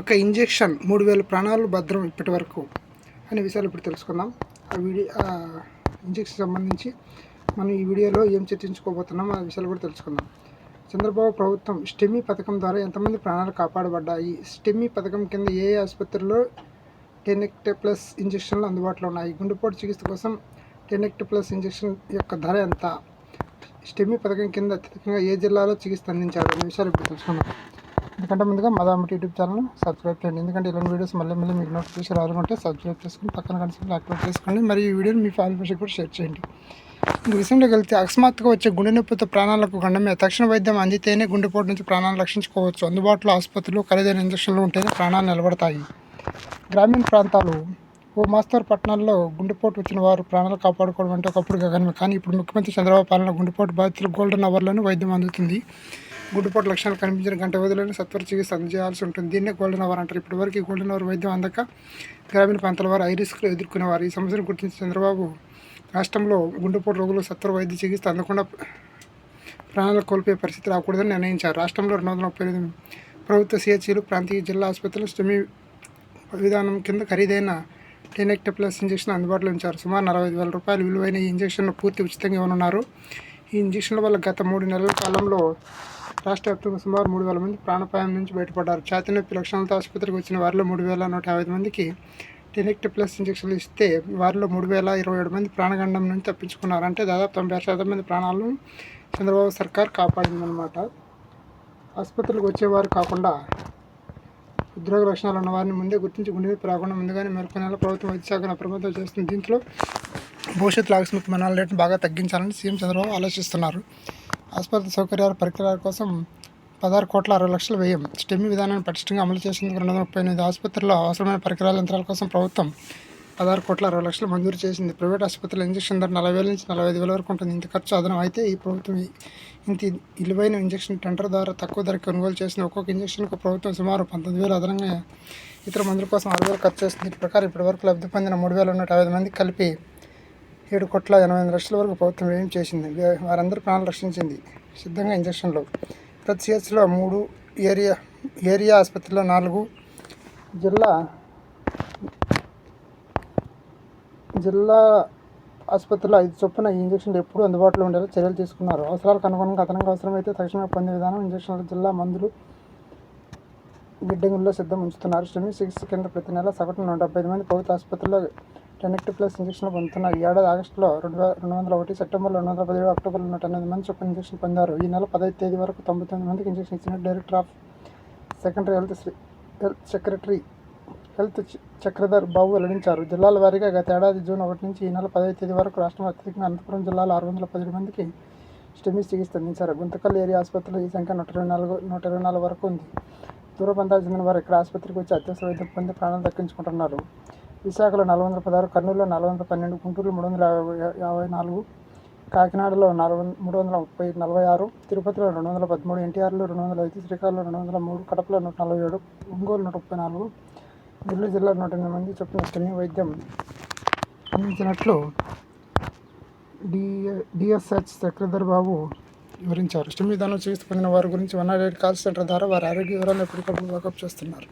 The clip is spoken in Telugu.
ఒక ఇంజెక్షన్ మూడు వేల ప్రాణాలు భద్రం ఇప్పటి వరకు అనే విషయాలు ఇప్పుడు తెలుసుకుందాం. ఆ వీడియో ఆ ఇంజెక్షన్ సంబంధించి మనం ఈ వీడియోలో ఏం చర్చించుకోబోతున్నాం ఆ విషయాలు కూడా తెలుసుకుందాం. చంద్రబాబు ప్రభుత్వం స్టెమీ పథకం ద్వారా ఎంతమంది ప్రాణాలు కాపాడబడ్డాయి? స్టెమీ పథకం కింద ఏ ఏ ఆసుపత్రిలో టెనెక్ట్ ప్లస్ ఇంజెక్షన్లు అందుబాటులో ఉన్నాయి? గుండెపోటు చికిత్స కోసం టెనెక్ట్ ప్లస్ ఇంజెక్షన్ యొక్క ధర ఎంత? స్టెమీ పథకం కింద అత్యధికంగా ఏ జిల్లాలో చికిత్స అందించారు? అనే విషయాలు ఇప్పుడు తెలుసుకుందాం. ఎందుకంటే ముందుగా మదామటి యూట్యూబ్ ఛానల్ సబ్స్క్రైబ్ చేయండి. ఎందుకంటే ఇలాంటి వీడియోస్ మళ్ళీ మళ్ళీ మీకు నోటిఫికేషన్ రావాలంటే సబ్స్క్రైబ్ చేసుకుని పక్కన కనిపిస్తుంది యాక్టివేట్ చేసుకోండి. మరియు ఈ వీడియోని మీ ఫ్యామిలీ కూడా షేర్ చేయండి. ఈ విషయంలోకి వెళ్తే అకస్మాత్తుగా వచ్చే గుండె నొప్పితో ప్రాణాలకు గండమే తక్షణ వైద్యం అందితేనే గుండెపోటు నుంచి ప్రాణాలు రక్షించుకోవచ్చు. అందుబాటులో ఆసుపత్రులు ఖరీదైన ఇంజక్షన్లు ఉంటేనే ప్రాణాలు నిలబడతాయి. గ్రామీణ ప్రాంతాలు ఓ మాస్తర్ పట్టణాల్లో గుండెపోటు వచ్చిన వారు ప్రాణాలు కాపాడుకోవడం అంటే ఒకప్పుడు గగనమే. కానీ ఇప్పుడు ముఖ్యమంత్రి చంద్రబాబు పాలన గుండెపోటు బాధితులు గోల్డెన్ అవర్లను వైద్యం అందుతుంది. గుడ్డుపోటు లక్షణాలు కనిపించిన గంట వ్యవధిలోనే సత్వర చికిత్స అందజేయాల్సి ఉంటుంది. దీన్నే గోల్డెన్ అవర్ అంటారు. ఇప్పటివరకు ఈ గోల్డెన్ అవర్ వైద్యం అందక గ్రామీణ ప్రాంతాల వారు ఐ రిస్క్లు ఎదుర్కొనేవారు. ఈ సమస్యను గుర్తించిన చంద్రబాబు రాష్ట్రంలో గుండెపోటు రోగులు సత్వర వైద్య చికిత్స అందకుండా ప్రాణాలు కోల్పోయే పరిస్థితి రాకూడదని నిర్ణయించారు. రాష్ట్రంలో రెండు వందల ముప్పై ఎనిమిది ప్రభుత్వ సిహెచ్సిలు ప్రాంతీయ జిల్లా ఆసుపత్రులు స్టెమీ విధానం కింద ఖరీదైన టెనెక్ట్ ప్లస్ ఇంజక్షన్ అందుబాటులో ఉంచారు. సుమారు నలభై ఐదు వేల రూపాయలు విలువైన ఈ ఇంజక్షన్ పూర్తి ఉచితంగా ఇవ్వనున్నారు. ఈ ఇంజక్షన్ల వల్ల గత మూడు నెలల కాలంలో రాష్ట్ర వ్యాప్తంగా సుమారు మూడు వేల మంది ప్రాణాపాయం నుంచి బయటపడ్డారు. ఛాతీ నొప్పి లక్షణాలతో ఆసుపత్రికి వచ్చిన వారిలో మూడు వేల నూట యాభై మందికి టెనెక్ట్ ప్లస్ ఇంజక్షన్లు ఇస్తే వారిలో మూడు వేల ఇరవై ఏడు మంది ప్రాణగండం నుంచి తప్పించుకున్నారు. అంటే దాదాపు తొంభై ఆరు శాతం మంది ప్రాణాలను చంద్రబాబు సర్కార్ కాపాడిందనమాట ఆసుపత్రులకు వచ్చేవారు కాకుండా ఉద్యోగ లక్షణాలు ఉన్న వారిని ముందే గుర్తించి గుండె రాకుండా ముందుగానే మేల్కొనేలా ప్రభుత్వం వైద్య శాఖను అప్రమత్తం చేస్తుంది. దీంట్లో భవిష్యత్తులో ఆకస్మిక మరణాల రేటును బాగా తగ్గించాలని సీఎం చంద్రబాబు ఆలోచిస్తున్నారు. ఆసుపత్రి సౌకర్యాల పరికరాల కోసం పదహారు కోట్ల అరవై లక్షల వ్యయం. స్టెమ్ విధానాన్ని పటిష్టంగా అమలు చేసేందుకు రెండు వందల ముప్పై ఎనిమిది ఆసుపత్రుల్లో అవసరమైన పరికరాల యంత్రాల కోసం ప్రభుత్వం పదహారు కోట్ల అరవై లక్షలు మంజూరు చేసింది. ప్రైవేట్ ఆసుపత్రుల ఇంజక్షన్ ధర నలభై వేల నుంచి నలభై ఐదు వేల వరకు ఉంటుంది. ఇంత ఖర్చు అదనం అయితే ఈ ప్రభుత్వం ఇంత విలువైన ఇంజక్షన్ టెండర్ ద్వారా తక్కువ ధరకు కొనుగోలు చేసిన ఒక్కొక్క ఇంజక్షన్కు ప్రభుత్వం సుమారు పంతొమ్మిది వేలు అదనంగా ఇతర మందుల కోసం ఆరు వేలు ఖర్చు చేస్తుంది. ఈ ప్రకారం ఇప్పటివరకు లబ్ధి పొందిన మూడు వేల నూట యాభై మందికి కలిపి ఏడు కోట్ల ఎనభై ఎనిమిది లక్షల వరకు ప్రభుత్వం వ్యయం చేసింది? వారందరూ ప్రాణాలు రక్షించింది. సిద్ధంగా ఇంజక్షన్లు. ప్రతి సిహెచ్లో మూడు ఏరియా ఏరియా ఆసుపత్రిలో నాలుగు. జిల్లా జిల్లా ఆసుపత్రిలో ఐదు చొప్పున ఈ ఇంజక్షన్లు ఎప్పుడూ అందుబాటులో ఉండేలా చర్యలు తీసుకున్నారు. అవసరాలకు అనుగుణంగా అదనంగా అవసరమైతే తక్షణమే పొందే విధానం ఇంజక్షన్లు జిల్లా మందులు గిడ్డంగుల్లో సిద్ధం ఉంచుతున్నారు. స్టెమిక్ చికిత్స కింద ప్రతి నెల సగటున డెబ్బై ఐదు మంది ప్రభుత్వ ఆసుపత్రిలో టెనెక్ట్ ప్లస్ ఇంజక్షన్లు పొందుతున్నారు ఈ ఏడాది ఆగస్టులో రెండు వేల రెండు వందల ఒకటి సెప్టెంబర్లో రెండు వందల పదిహేడు అక్టోబర్లో నూట ఎనిమిది మంది చొప్పున ఇంజక్షన్ పొందారు. ఈ నెల పదహైదు తేదీ వరకు తొంభై తొమ్మిది మందికి ఇంజక్షన్ ఇచ్చిన director of secondary health health secretary health Chakradhar Babu వెల్లడించారు. జిల్లాల వారీగా గత ఏడాది జూన్ ఒకటి నుంచి ఈ నెల పదహైదు తేదీ వరకు రాష్ట్రంలో అత్యధికంగా అనంతపురం జిల్లాలో ఆరు వందల పదిహేడు మందికి స్టెమిస్ చికిత్స అందించారు. గుంతకల్ ఏరియా ఆసుపత్రిలో ఈ సంఖ్య నూట ఇరవై నాలుగు నూట ఇరవై నాలుగు వరకు ఉంది. దూర ప్రాంతాలకు చెందిన వారు ఇక్కడ ఆసుపత్రికి వచ్చి అత్యవసర వైద్యం పొంది ప్రాణాలు దక్కించుకుంటున్నారు. విశాఖలో నాలుగు వందల పదహారు కర్నూలులో నాలుగు వందల పన్నెండు గుంటూరులో మూడు వందల యాభై యాభై నాలుగు కాకినాడలో నాలుగు వంద- మూడు వందల ముప్పై నలభై ఆరు తిరుపతిలో రెండు వందల పదమూడు ఎన్టీఆర్లో రెండు వందల ఐదు శ్రీకాకుళంలో రెండు వందల మూడు కడపలో నూట నలభై ఏడు ఒంగోలు నూట ముప్పై నాలుగు నెల్లూరు జిల్లా నూట ఎనిమిది మంది చొప్పున స్టెమీ వైద్యం అందించినట్లు డి డిఎస్హెచ్ చక్రధర్ బాబు వివరించారు. స్టెమీ చికిత్స పొందిన వారి గురించి one nought eight call centre ద్వారా వారి ఆరోగ్య వివరాలు ఎప్పటికప్పుడు వాకప్ చేస్తున్నారు.